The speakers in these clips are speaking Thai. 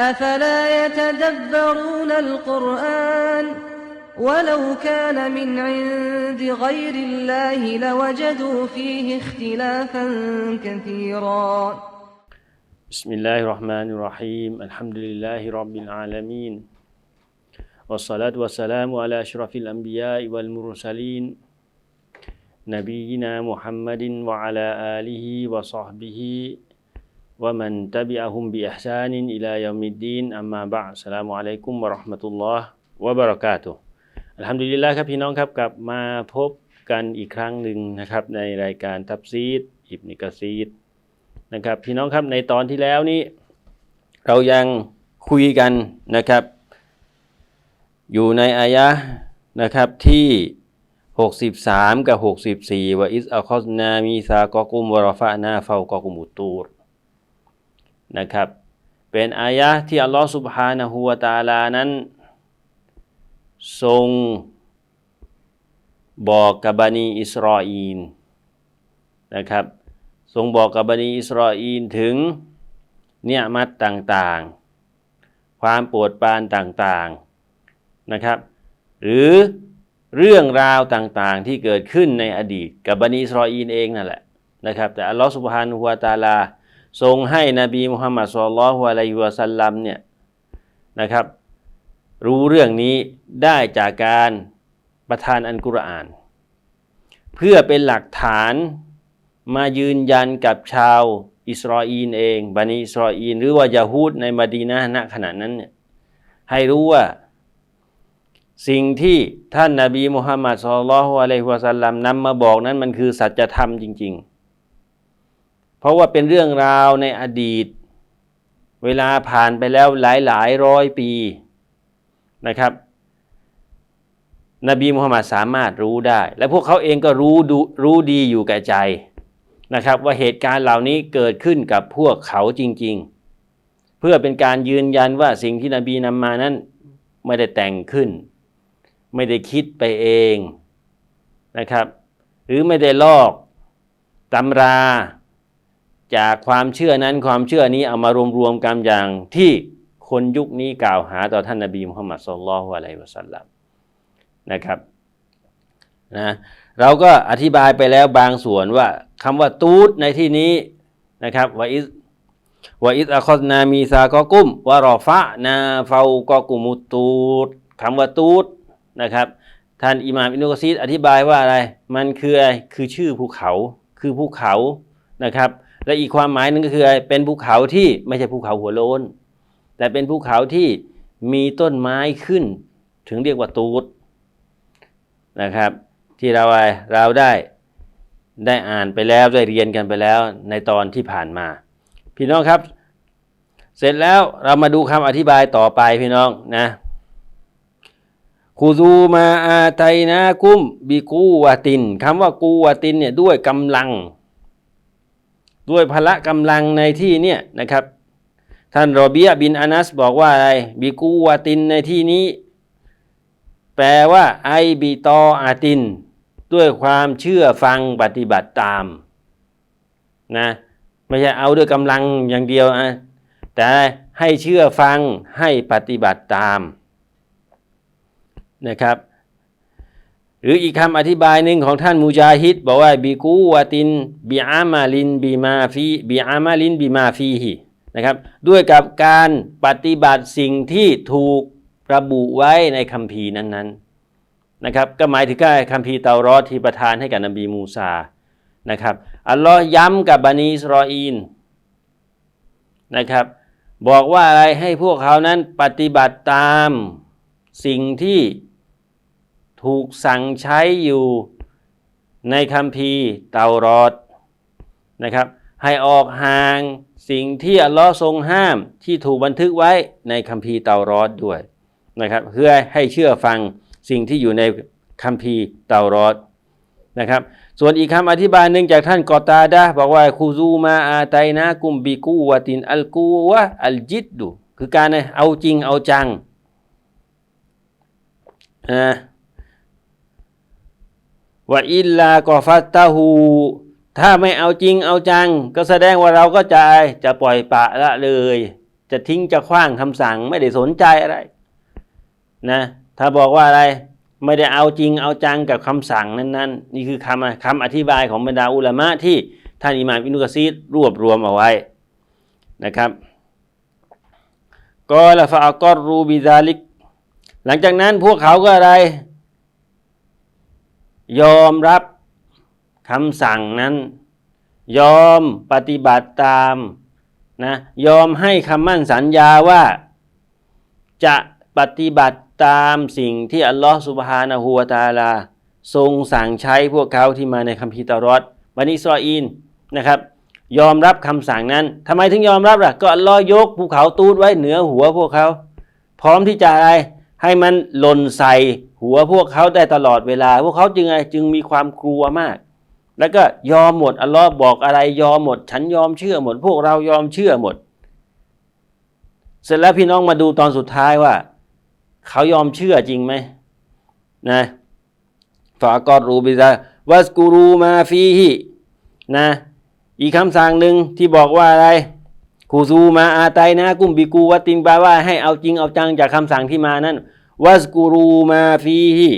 أفلا يتدبرون القرآن ولو كان من عند غير الله لوجدوا فيه اختلافا كثيرا. بسم الله الرحمن الرحيم. الحمد لله رب العالمين. والصلاة والسلام على أشرف الأنبياء والمرسلين نبينا محمد وعلى آله وصحبه ومن تبعهم بإحسان إلى يوم الدين أما بعد السلام عليكم ورحمة الله وبركاته อัลฮัมดุลิลลาห์ครับพี่น้องครับกลับมาพบกันอีกครั้งหนึ่งนะครับในรายการทับซีดอิบนิกะซีดนะครับพี่น้องครับในตอนที่แล้วนี้ เรายังคุยกันนะครับ อยู่ในอายะห์นะครับที่ 63 กับ 64ว่าอิสอัคอสนามีซากอกุมวรฟะนาเฟากอกุมุตูร นะครับ เป็นอายะที่อัลลอฮฺสุบฮานะฮูวาตาลานั้น ทรงบอกกับบานีอิสรออีนนะครับ ทรงบอกกับบานีอิสรออีนถึงเนี่ยมัดต่างๆ ความปวดปานต่างๆนะครับ หรือเรื่องราวต่างๆที่เกิดขึ้นในอดีตกับบานีอิสรออีนเองนั่นแหละนะครับ แต่อัลลอฮฺสุบฮานะฮวาตาลา ทรงให้นบีมุฮัมมัดสุลลัลฮุอะลัยฮิวะสัลลัมเนี่ยนะครับ รู้เรื่องนี้ได้จากการประทานอันกุรอาน เพื่อเป็นหลักฐานมายืนยันกับชาวอิสราเอลเองบันิอิสราเอลหรือว่ายาฮูดในมาดีนะณขณะนั้นเนี่ยให้รู้ว่าสิ่งที่ท่านนาบีมุฮัมมัดสุลลัลฮุอะลัยฮิวะสัลลัมนำมาบอกนั้นมันคือสัจธรรมจริง ๆ เพราะว่าเป็นเรื่องราวในอดีต เวลาผ่านไปแล้วหลายหลายร้อยปีนะครับ นบีมุฮัมมัดสามารถรู้ได้ และพวกเขาเองก็รู้ดูรู้ดีอยู่แก่ใจนะครับ ว่าเหตุการณ์เหล่านี้เกิดขึ้นกับพวกเขาจริง ๆ เพื่อเป็นการยืนยันว่าสิ่งที่นบีนำมานั้นไม่ได้แต่งขึ้น ไม่ได้คิดไปเองนะครับ หรือไม่ได้ลอกตำรา จากความเชื่อนั้นความเชื่อนี้เอามารวมๆกันอย่างที่คนยุคนี้กล่าวหาต่อท่านนบีมุฮัมมัดสุลลัลฮุอะลัยฮิวะสัลลัมนะครับนะเราก็อธิบายไปแล้วบางส่วนว่าคำว่าตูดในที่นี้นะครับว่าอิสว่าอิสอัคอสนามีซากอกุมวารอฟะนาเฟากอกุมุตูดคำว่าตูดนะครับ ท่านอิหม่ามอินุกซีดอธิบายว่าอะไร มันคืออะไรคือชื่อภูเขาคือภูเขานะครับ และอีกความหมายหนึ่งก็คืออะไรเป็นภูเขาที่ไม่ใช่ภูเขาหัวโลนแต่เป็นภูเขาที่มีต้นไม้ขึ้น ถึงเรียกว่าตูดนะครับ ที่เราเราได้ได้อ่านไปแล้วได้เรียนกันไปแล้วในตอนที่ผ่านมา พี่น้องครับ เสร็จแล้วเรามาดูคำอธิบายต่อไปพี่น้องนะคูซูมาอาไตนะกุมบิกูวาตินคำว่ากูวาตินเนี่ยด้วยกำลัง ด้วยพละกำลังในที่เนี่ยนะครับ ท่านโรเบียบินอานัสบอกว่าอะไรบิกูวาตินในที่นี้ แปลว่าไอบิตออาติน ด้วยความเชื่อฟังปฏิบัติตามนะไม่ใช่เอาด้วยกำลังอย่างเดียวนะแต่ให้เชื่อฟังให้ปฏิบัติตามนะครับ หรืออีกคำอธิบายหนึ่งของท่านมูจาฮิดบอกว่าบิกูวาตินบิอามาลินบิมาฟีบิอามาลินบิมาฟีฮินะครับด้วยกับการปฏิบัติสิ่งที่ถูกระบุไว้ในคัมภีร์นั้นๆนะครับก็หมายถึงการคัมภีร์เตารอดที่ประทานให้กับนบีมูซานะครับอัลลอฮ์ย้ำกับบันิสราเอลนะครับบอกว่าอะไรให้พวกเขานั้นปฏิบัติตามสิ่งที่ ถูกสั่งใช้อยู่ในคัมภีร์เตารอดนะครับ ให้ออกห่างสิ่งที่อัลลอฮ์ทรงห้ามที่ถูกบันทึกไว้ในคัมภีร์เตารอดด้วยนะครับเพื่อให้เชื่อฟังสิ่งที่อยู่ในคัมภีร์เตารอดนะครับ ส่วนอีกคำอธิบายหนึ่งจากท่านกอตาดะบอกว่าคูซูมาอาไตนะกุมบิกูวะตินอัลกูวะอัลจิดดูคือการเอาจริงเอาจังนะ ว่าอิลลากอฟัตตาหูถ้าไม่เอาจริงเอาจัง ก็แสดงว่าเราก็จะจะปล่อยปะละเลย จะทิ้งจะขว้างคำสั่งไม่ได้สนใจอะไรนะถ้าบอกว่าอะไรไม่ได้เอาจริงเอาจังกับคำสั่งนั้นๆ นี่คือคำคำอธิบายของบรรดาอุลามะที่ท่านอิหม่ามอินุกะซีรรวบรวมเอาไว้นะครับก็ละฟาอัลกอรูบิซาลิก หลังจากนั้นพวกเขาก็อะไร ยอมรับคำสั่งนั้น ยอมปฏิบัติตามนะยอมให้คำมั่นสัญญาว่า จะปฏิบัติตามสิ่งที่อัลลอฮฺสุบฮานะฮูวาตาลา ทรงสั่งใช้พวกเขาที่มาในคัมภีร์ตารอดบันิอิสราอีนนะครับ ยอมรับคำสั่งนั้นทำไมถึงยอมรับล่ะ ก็อัลลอฮ์ยกภูเขาตูดไว้เหนือหัวพวกเขา พร้อมที่จะอะไรให้มันหล่นใส่ หัวพวกเขาได้ตลอดเวลา พวกเขาจึงไงจึงมีความกลัวมาก แล้วก็ยอมหมดอัลลอฮ์บอกอะไรยอมหมด ฉันยอมเชื่อหมด พวกเรายอมเชื่อหมด เสร็จแล้วพี่น้องมาดูตอนสุดท้ายว่า เขายอมเชื่อจริงไหมนะฝากอดรูบิซาวัสกูรูมาฟีฮินะอีกคำสั่งหนึ่งที่บอกว่าอะไรคูซูมาอาไตนะ กุมบิกูวัตินแปลว่าให้เอาจริงเอาจังจากคำสั่งที่มานั้น วัสกูรูมาฟีฮิ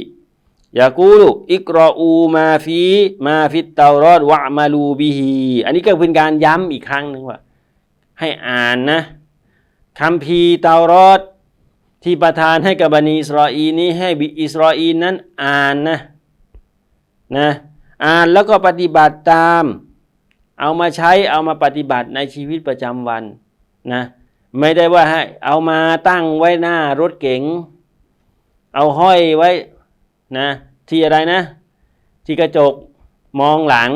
ยากูลอิกรออูมาฟีมาฟิตเตารอดวะมาลูบิฮีอันนี้ก็เป็นการย้ำอีกครั้งหนึ่งว่า ให้อ่านนะคำพีเตารอดที่ประทานให้กับบันิอิสราอีนี้ให้บิอิสราอีนั้นอ่านนะนะอ่านแล้วก็ปฏิบัติตาม เอามาใช้เอามาปฏิบัติในชีวิตประจำวันนะไม่ได้ว่าให้เอามาตั้งไว้หน้ารถเก๋ง เอาห้อยไว้นะที่อะไรนะ ที่กระจกมองหลัง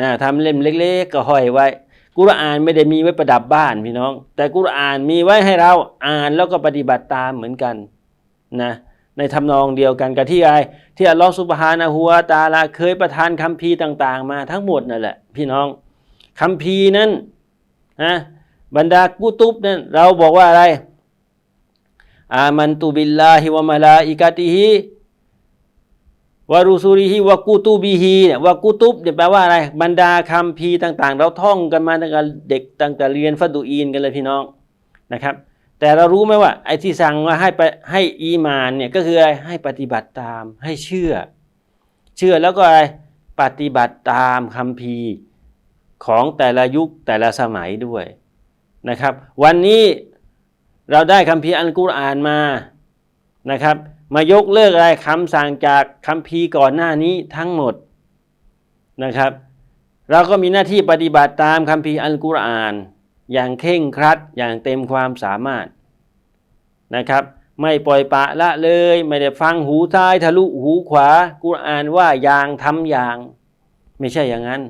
นะทำเล่มเล็ก ๆ ก็ห้อยไว้ กุรอานไม่ได้มีไว้ประดับบ้านพี่น้อง แต่กุรอานมีไว้ให้เราอ่านแล้วก็ปฏิบัติตามเหมือนกันนะในทำนองเดียวกันกับที่ไรที่อัลลอฮฺสุบฮานะฮูวตาลาเคยประทานคัมภีร์ต่าง ๆ มาทั้งหมดนั่นแหละพี่น้องคัมภีร์นั้นนะบรรดากุตุบนั้นเราบอกว่าอะไร อามันตุบิลลาฮิวะมะลาอิกาติฮิวารุซูริฮิวะกุตุบิฮิเนี่ยวะกุตุบเนี่ยแปลว่าอะไรบรรดาคัมภีต่างๆ เราท่องกันมาตั้งแต่เด็กตั้งแต่เรียนฟัดูอีนกันเลยพี่น้องนะครับ แต่เรารู้ไหมว่า ไอ้ที่สั่งว่าให้ไปให้อีมานเนี่ยก็คืออะไรให้ปฏิบัติตามให้เชื่อ เชื่อแล้วก็อะไรปฏิบัติตามคัมภีของแต่ละยุคแต่ละสมัยด้วยนะครับ วันนี้ เราได้คัมภีร์อัลกุรอานมานะครับ มายกเลิกอะไรคำสั่งจากคัมภีร์ก่อนหน้านี้ทั้งหมดนะครับ เราก็มีหน้าที่ปฏิบัติตามคัมภีร์อัลกุรอาน อย่างเข่งครัดอย่างเต็มความสามารถนะครับ ไม่ปล่อยปะละเลย ไม่ได้ฟังหูซ้ายทะลุหูขวากุรอานว่าอย่างทำอย่าง ไม่ใช่อย่างนั้น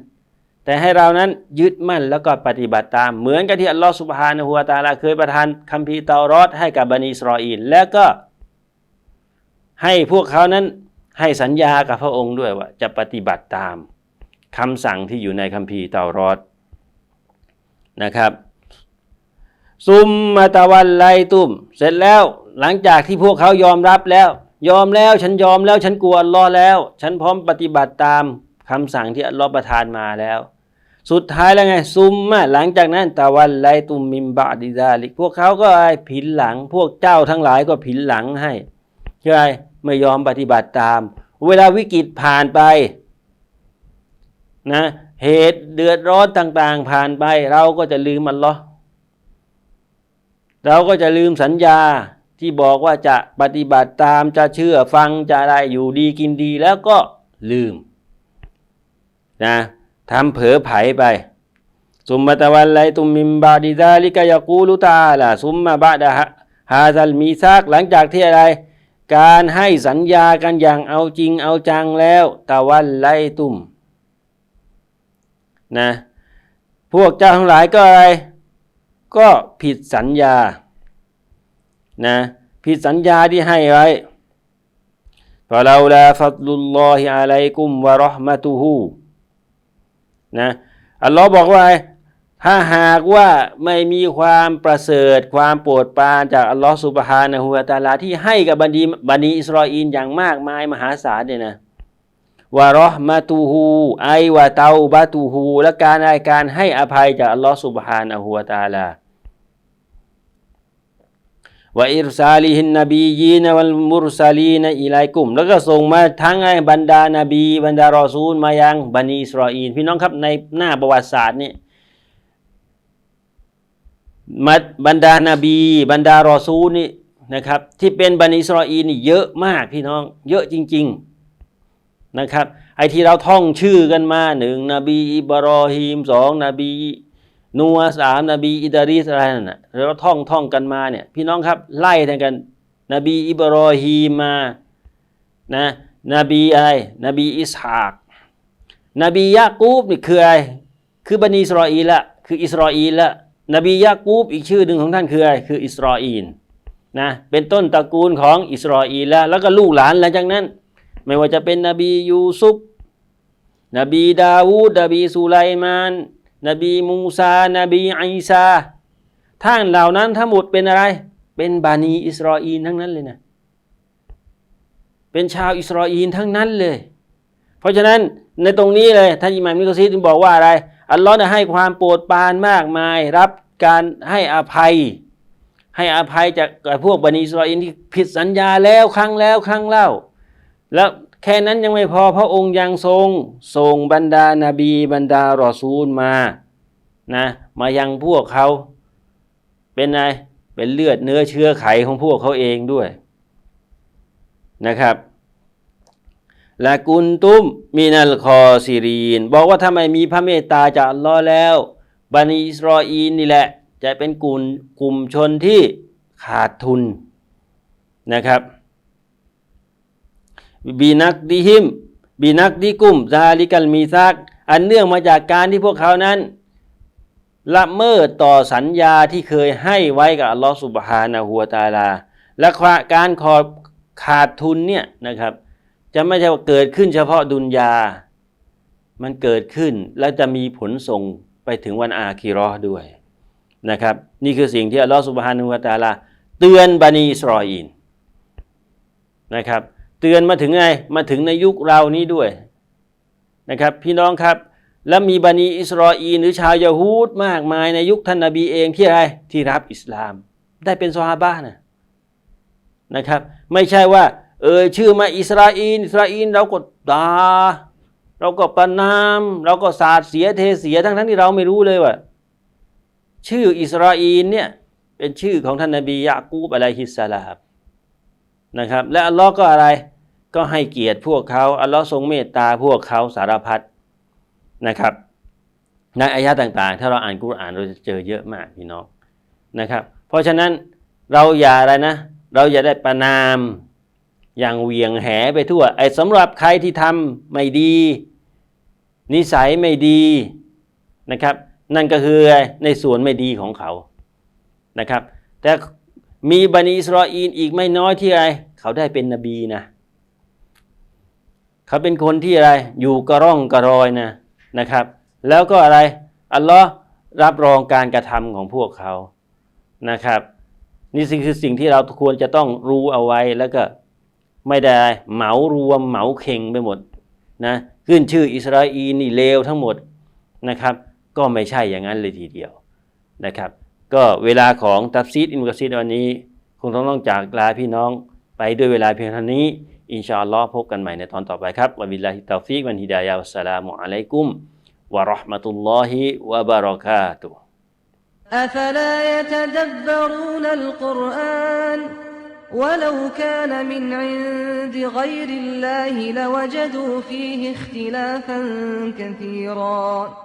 แต่ให้เรานั้นยึดมั่นแล้วก็ปฏิบัติตาม เหมือนกับที่อัลลอฮฺสุบฮานะฮูวตาลาเคยประทานคัมภีร์เตารอดให้กับบันิสรออีลแล้วก็ ให้พวกเขานั้นให้สัญญากับพระองค์ด้วยว่า จะปฏิบัติตามคำสั่งที่อยู่ในคัมภีร์เตารอดนะครับ ซุมมาตะวันไลตุม เสร็จแล้วหลังจากที่พวกเขายอมรับแล้ว ยอมแล้วฉันยอมแล้วฉันกลัวอัลลอฮ์แล้ว ฉันพร้อมปฏิบัติตามคำสั่งที่อัลลอฮ์ประทานมาแล้ว สุดท้ายแล้วไง ซุมมาหลังจากนั้นตะวันไลตุมมิมบาดิซาลิก พวกเขาก็ไอ้ผินหลัง พวกเจ้าทั้งหลายก็ผินหลังให้ใช่ไม่ยอมปฏิบัติตาม เวลาวิกฤตผ่านไปนะเหตุเดือดร้อนต่างๆ ผ่านไป เราก็จะลืมอัลลอเราก็จะลืมสัญญาที่บอกว่าจะปฏิบัติตามจะเชื่อฟังจะอะไรอยู่ดีกินดีแล้วก็ลืมนะ ทำเผลอไผไปซุมมาตะวันไลตุมมิมบาดิซาลิกายากูลุตาล่ะซุมมาบะดะฮาซัลมีซากหลังจากที่อะไร การให้สัญญากันอย่างเอาจริงเอาจังแล้วตะวันไลตุมนะพวกเจ้าทั้งหลายก็อะไร ก็ผิดสัญญานะผิดสัญญาที่ให้ไว้ฟะลาลาฟัดลุลลอฮิอะลัยกุมวะราะห์มะตุฮู นะอัลลอฮ์บอกว่าถ้าหากว่าไม่มีความประเสริฐความโปรดปรานจากอัลลอฮ์สุบฮานะฮูวาตาลาที่ให้กับบันดีบันีอิสราเอลอย่างมากมายมหาศาลเนี่ยนะวะราะห์มาตูฮูไอวะเตาบาตูฮูและการในการให้อภัยจากอัลลอฮ์สุบฮานะฮูวาตาลา วะอิรซาลิฮินนบียีนวัลมุรซาลีนอิไลกุมแล้วก็ส่งมาทั้งไอ้บรรดานาบี บรรดารอซูลมายังบันิอิสราอีลพี่น้องครับในหน้าประวัติศาสตร์นี่มาบรรดานาบี บรรดารอซูลนี่นะครับ ที่เป็นบันิสราอีนี่เยอะมากพี่น้อง เยอะจริง ๆนะครับ ไอที่เราท่องชื่อกันมาหนึ่งนบีอิบรอฮีมสองนบี นัวสามนบีอิดาริสอะไรนั่นนะเราท่องท่องกันมาเนี่ยพี่น้องครับไล่ทั้งกัน นบีอิบรอฮีมานะนบีอะไรนบีอิสฮากนบียะกูบนี่คืออะไรคือบันิอิสราอีลละคืออิสราอีลละนบียะกูบอีกชื่อหนึ่งของท่านคืออะไรคืออิสราอีลนะเป็นต้นตระกูลของอิสราอีลละแล้วก็ลูกหลานหลังจากนั้น ไม่ว่าจะเป็นนบียูซุฟนบีดาวูดนบีสุไลมาน นบีมูซา นบีอีซา ท่านเหล่านั้นทั้งหมดเป็นอะไร เป็นบานีอิสราอีลทั้งนั้นเลยนะ เป็นชาวอิสราอีลทั้งนั้นเลย เพราะฉะนั้นในตรงนี้เลยท่านอิหม่ามมิกซีจึงบอกว่าอะไร อัลลอฮ์ให้ความโปรดปรานมากมาย รับการให้อภัย ให้อภัยจากพวกบันิอิสราอีลที่ผิดสัญญาแล้วครั้งแล้วครั้งเล่า แล้ว แค่นั้นยังไม่พอพระองค์ยังทรงส่งบรรดานาบีบรรดารอซูลมานะมายังพวกเขาเป็นไงเป็นเลือดเนื้อเชื้อไขของพวกเขาเองด้วยนะครับละกุนตุมมีนัลคอซีรีน บอกว่าถ้าไมมีพระเมตตาจากอัลลอฮ์แล้วบันิอิสราอีลนี่แหละ จะเป็นกลุ่มกลุ่มชนที่ขาดทุนนะครับ บีนักดิฮิมบีนักดิกุมซาลิกัลมีซักอันเนื่องมาจากการที่พวกเขานั้น ละเมิดต่อสัญญาที่เคยให้ไว้กับอัลลอฮฺสุบฮานะฮัวตาลา และการขอขาดทุนเนี่ยนะครับ จะไม่ใช่ว่าเกิดขึ้นเฉพาะดุนยา มันเกิดขึ้นแล้วจะมีผลส่งไปถึงวันอาคีรอด้วยนะครับ นี่คือสิ่งที่อัลลอฮฺสุบฮานะฮูวตาลา เตือนบันีอิสรออีนนะครับ เตือนมาถึงไงมาถึงในยุคเรานี้ด้วยนะครับ พี่น้องครับ แล้วมีบันีอิสรออีหรือชาวยาฮูดมากมายในยุคท่านนบีเองที่อะไรที่รับอิสลาม ได้เป็นซอฮาบะนะนะครับ ไม่ใช่ว่าเออชื่อมาอิสราอีนอิสราอีนเราก็ด่าเราก็ประนามเราก็สาดเสียเทเสียทั้งทั้งที่เราไม่รู้เลยว่า ชื่ออิสราอีนเนี่ยเป็นชื่อของท่านนบียะกูบอะลัยฮิสสลามนะครับ และอัลลอฮ์ก็อะไร ก็ให้เกียรติพวกเขาอัลลอฮ์ทรงเมตตาพวกเขาสารพัดนะครับในอายะต่างๆ ถ้าเราอ่านกุรอานเราจะเจอเยอะมากพี่น้องนะครับ เพราะฉะนั้นเราอย่าอะไรนะ เราอย่าได้ประนามอย่างเวียงแหไปทั่วไอ้สำหรับใครที่ทำไม่ดี นิสัยไม่ดีนะครับ นั่นก็คือในส่วนไม่ดีของเขานะครับ แต่มีบันิอิสราอีนอีกไม่น้อยที่อะไรเขาได้เป็นนบีนะ เขาเป็นคนที่อะไรอยู่กระร่องกระรอยนะนะครับ แล้วก็อะไรอัลลอฮ์รับรองการกระทำของพวกเขานะครับ นี่สิ่งคือสิ่งที่เราควรจะต้องรู้เอาไว้แล้วก็ไม่ได้เหมารวมเหมาเข่งไปหมดนะขึ้นชื่ออิสราเอีนี่เลวทั้งหมดนะครับ ก็ไม่ใช่อย่างนั้นเลยทีเดียวนะครับ ก็เวลาของตัฟซีดอินกัซีดวันนี้ คงต้องต้องจากลาพี่น้องไปด้วยเวลาเพียงเท่านี้ อินชาอัลลอฮ์พบกันใหม่ในตอนต่อไปครับวะบิลลาฮิตาฟิกวันฮิดายะวัสสลามุอะลัยกุมวะเราะห์มะตุลลอฮิวะบะเราะกาตุฮ์ أفلا يتدبرون القرآن ولو كان من عند غير الله لوجدوا فيه اختلافا كثيرا